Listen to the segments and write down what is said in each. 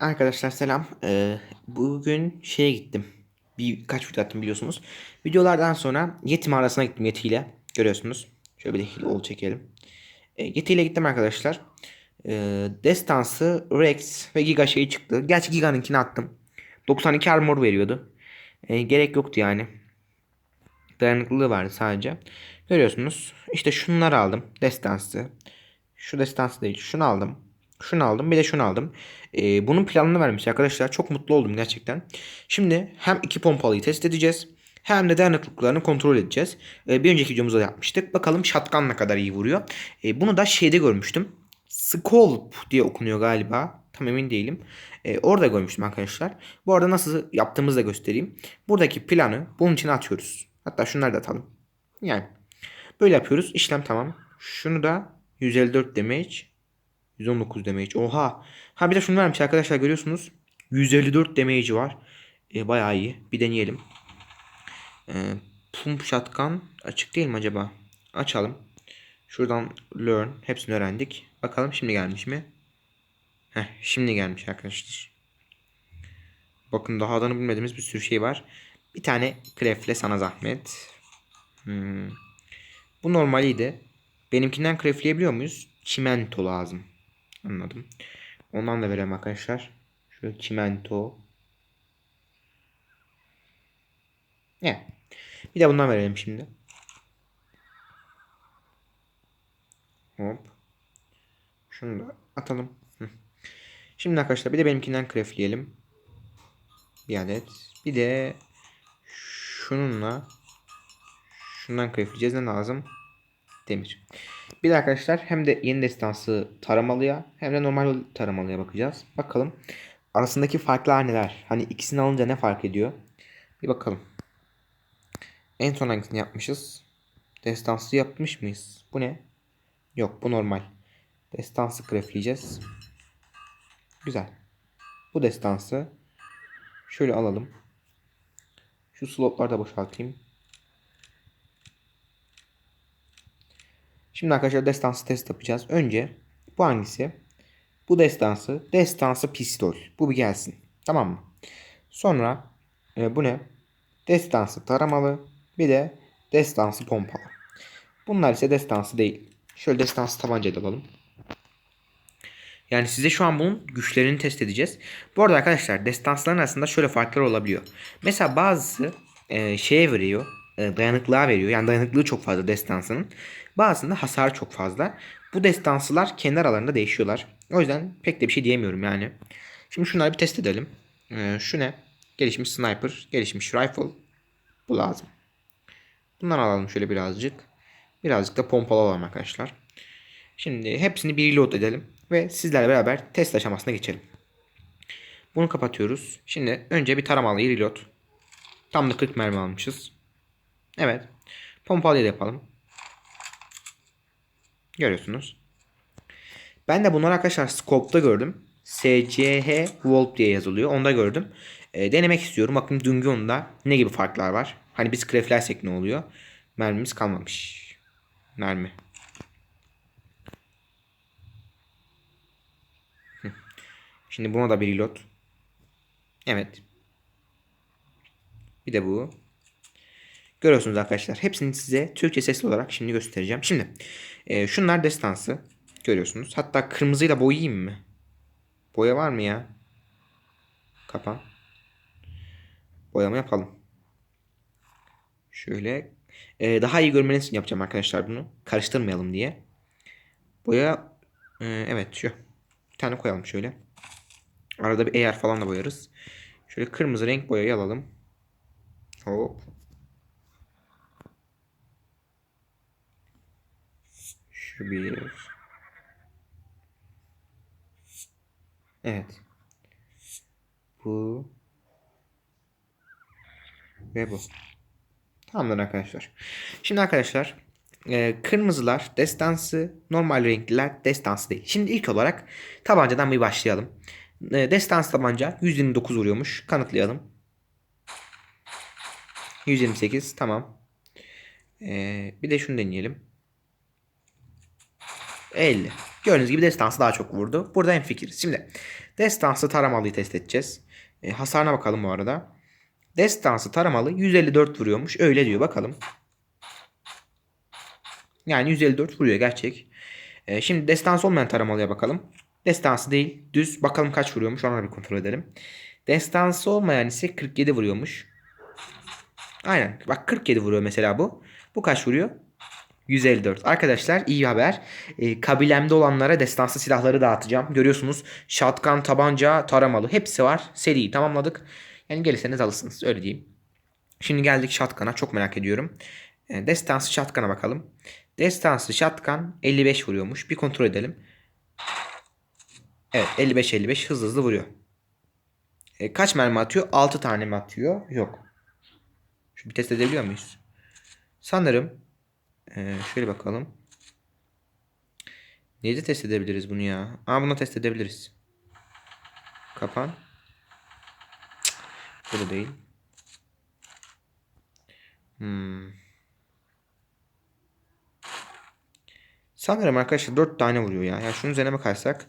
Arkadaşlar selam. Ee, bugün şeye gittim. Birkaç video attım biliyorsunuz. Videolardan sonra Yeti mağarasına gittim Yeti ile. Görüyorsunuz. Şöyle bir de ol çekelim. Ee, Yeti ile gittim arkadaşlar. Ee, Destansı, Rex ve Giga şeyi çıktı. Gerçi Giga'nınkini attım. 92 armor veriyordu. Ee, gerek yoktu yani. Dayanıklılığı vardı sadece. Görüyorsunuz. İşte şunları aldım. Destansı. Şu destansı değil. Şunu aldım. Şunu aldım. Bir de şunu aldım. Ee, bunun planını vermiş arkadaşlar. Çok mutlu oldum gerçekten. Şimdi hem iki pompalıyı test edeceğiz. Hem de dayanıklılıklarını kontrol edeceğiz. Ee, bir önceki videomuzda yapmıştık. Bakalım shotgun ne kadar iyi vuruyor. Ee, bunu da şeyde görmüştüm. Sculp diye okunuyor galiba. Tam emin değilim. Ee, orada görmüştüm arkadaşlar. Bu arada nasıl yaptığımızı da göstereyim. Buradaki planı bunun içine atıyoruz. Hatta şunları da atalım. Yani böyle yapıyoruz. İşlem tamam. Şunu da 154 damage. 119 damage. Oha. Ha bir de şunu vermiş arkadaşlar görüyorsunuz. 154 damage'i var. E, bayağı iyi. Bir deneyelim. E, pump shotgun açık değil mi acaba? Açalım. Şuradan learn. Hepsini öğrendik. Bakalım şimdi gelmiş mi? Heh, şimdi gelmiş arkadaşlar. Bakın daha adını bilmediğimiz bir sürü şey var. Bir tane krefle sana zahmet. Hmm. Bu normaliydi. Benimkinden krefleyebiliyor muyuz? Çimento lazım. Anladım. Ondan da verelim arkadaşlar. Şöyle çimento. Ne? Bir de bundan verelim şimdi. Hop. Şunu da atalım. Şimdi arkadaşlar bir de benimkinden krefleyelim. Bir adet. Bir de şununla şundan krefleyeceğiz. Ne lazım? Demir. Bir de arkadaşlar hem de yeni destansı taramalıya hem de normal taramalıya bakacağız. Bakalım arasındaki farklar neler? Hani ikisini alınca ne fark ediyor? Bir bakalım. En son hangisini yapmışız? Destansı yapmış mıyız? Bu ne? Yok bu normal. Destansı grafleyeceğiz. Güzel. Bu destansı. Şöyle alalım. Şu slotları da boşaltayım. Şimdi arkadaşlar destansı test yapacağız. Önce bu hangisi? Bu destansı. Destansı pistol. Bu bir gelsin. Tamam mı? Sonra e, bu ne? Destansı taramalı. Bir de destansı pompalı. Bunlar ise destansı değil. Şöyle destansı tabanca da alalım. Yani size şu an bunun güçlerini test edeceğiz. Bu arada arkadaşlar destansların arasında şöyle farklar olabiliyor. Mesela bazısı e, şeye veriyor. E, veriyor. Yani dayanıklığı çok fazla destansının. Bazısında hasar çok fazla. Bu destansılar kendi aralarında değişiyorlar. O yüzden pek de bir şey diyemiyorum yani. Şimdi şunları bir test edelim. Ee, şu ne? Gelişmiş sniper, gelişmiş rifle. Bu lazım. Bundan alalım şöyle birazcık. Birazcık da pompalı alalım arkadaşlar. Şimdi hepsini bir reload edelim. Ve sizlerle beraber test aşamasına geçelim. Bunu kapatıyoruz. Şimdi önce bir taramalıyı reload. Tam da 40 mermi almışız. Evet. Pompalıyı da yapalım. Görüyorsunuz. Ben de bunları arkadaşlar Scope'da gördüm. SCH Volt diye yazılıyor. Onda gördüm. E, denemek istiyorum. Bakın Dungion'da ne gibi farklar var. Hani biz kreflersek ne oluyor? Mermimiz kalmamış. Mermi. Şimdi buna da bir reload. Evet. Bir de bu. Görüyorsunuz arkadaşlar. Hepsini size Türkçe sesli olarak şimdi göstereceğim. Şimdi e, şunlar destansı. Görüyorsunuz. Hatta kırmızıyla boyayayım mı? Boya var mı ya? Kapan. Boyama yapalım. Şöyle. E, daha iyi görmeniz için yapacağım arkadaşlar bunu. Karıştırmayalım diye. Boya. E, evet şu. Bir tane koyalım şöyle. Arada bir AR falan da boyarız. Şöyle kırmızı renk boyayı alalım. Hop. Şu bir. Evet. Bu. Ve bu. Tamamdır arkadaşlar. Şimdi arkadaşlar e, kırmızılar destansı, normal renkliler destansı değil. Şimdi ilk olarak tabancadan bir başlayalım. E, destans tabanca 129 vuruyormuş. Kanıtlayalım. 128 tamam. E, bir de şunu deneyelim. 50. Gördüğünüz gibi destansı daha çok vurdu. Burada en fikir. Şimdi destansı taramalıyı test edeceğiz. E, hasarına bakalım bu arada. Destansı taramalı 154 vuruyormuş. Öyle diyor bakalım. Yani 154 vuruyor gerçek. E, şimdi destansı olmayan taramalıya bakalım. Destansı değil. Düz. Bakalım kaç vuruyormuş. Ona bir kontrol edelim. Destansı olmayan ise 47 vuruyormuş. Aynen. Bak 47 vuruyor mesela bu. Bu kaç vuruyor? 154. Arkadaşlar iyi haber. E, kabilemde olanlara destansı silahları dağıtacağım. Görüyorsunuz shotgun, tabanca, taramalı hepsi var. Seriyi tamamladık. Yani gelirseniz alırsınız öyle diyeyim. Şimdi geldik shotgun'a çok merak ediyorum. E, destansı shotgun'a bakalım. Destansı shotgun 55 vuruyormuş. Bir kontrol edelim. Evet 55-55 hızlı hızlı vuruyor. E, kaç mermi atıyor? 6 tane mi atıyor? Yok. Şu bir test edebiliyor muyuz? Sanırım ee, şöyle bakalım. Neyde test edebiliriz bunu ya? Aa bunu test edebiliriz. Kapan. Cık, Burada değil. Hmm. Sanırım arkadaşlar 4 tane vuruyor ya. Yani şunun üzerine bakarsak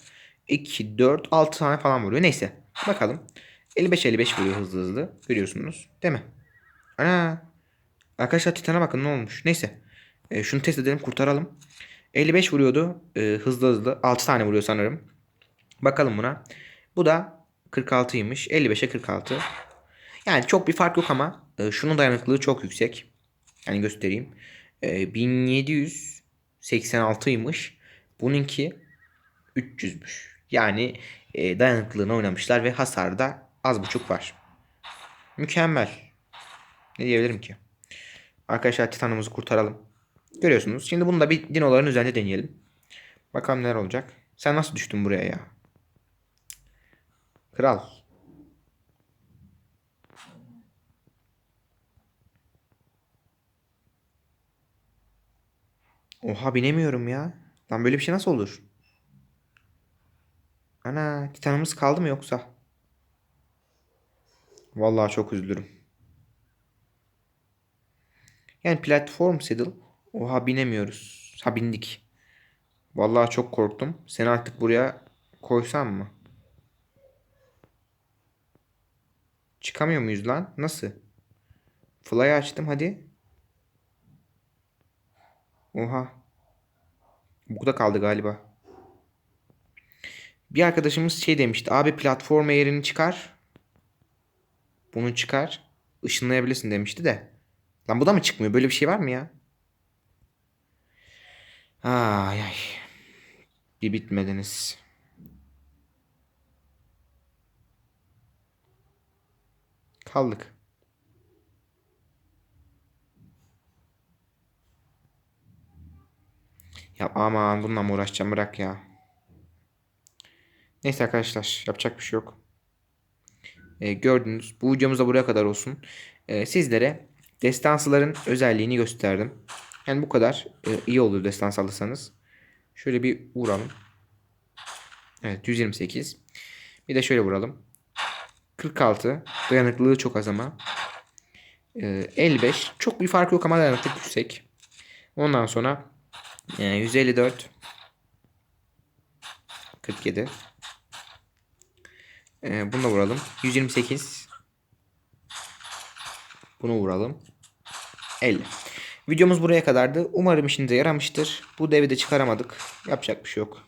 2, 4, 6 tane falan vuruyor. Neyse. Bakalım. 55-55 vuruyor hızlı hızlı. Görüyorsunuz. Değil mi? Ana. Arkadaşlar Titan'a bakın ne olmuş. Neyse. E, şunu test edelim kurtaralım. 55 vuruyordu e, hızlı hızlı. 6 tane vuruyor sanırım. Bakalım buna. Bu da 46'ymış. 55'e 46. Yani çok bir fark yok ama e, şunun dayanıklılığı çok yüksek. Yani göstereyim. E, 1786'ymış. Bununki 300'müş. Yani e, dayanıklılığına oynamışlar ve hasarda az buçuk var. Mükemmel. Ne diyebilirim ki? Arkadaşlar Titan'ımızı kurtaralım. Görüyorsunuz. Şimdi bunu da bir dinoların üzerinde deneyelim. Bakalım neler olacak. Sen nasıl düştün buraya ya? Kral. Oha binemiyorum ya. Lan böyle bir şey nasıl olur? Ana titanımız kaldı mı yoksa? Vallahi çok üzülürüm. Yani platform saddle. Oha binemiyoruz. Ha bindik. Vallahi çok korktum. Seni artık buraya koysam mı? Çıkamıyor muyuz lan? Nasıl? Fly açtım hadi. Oha. Bu da kaldı galiba. Bir arkadaşımız şey demişti. Abi platform yerini çıkar. Bunu çıkar. Işınlayabilirsin demişti de. Lan bu da mı çıkmıyor? Böyle bir şey var mı ya? Ay ay. Bir bitmediniz. Kaldık. Ya aman bununla mı uğraşacağım bırak ya. Neyse arkadaşlar yapacak bir şey yok. Ee, gördünüz. Bu videomuz da buraya kadar olsun. Ee, sizlere destansıların özelliğini gösterdim. Yani bu kadar e, iyi olur destans alırsanız. Şöyle bir vuralım. Evet 128. Bir de şöyle vuralım. 46. Dayanıklılığı çok az ama. E, 55. Çok bir fark yok ama dayanıklık yüksek. Ondan sonra e, 154. 47. E, bunu da vuralım. 128. Bunu vuralım. 50. Videomuz buraya kadardı. Umarım işinize yaramıştır. Bu devi de çıkaramadık. Yapacak bir şey yok.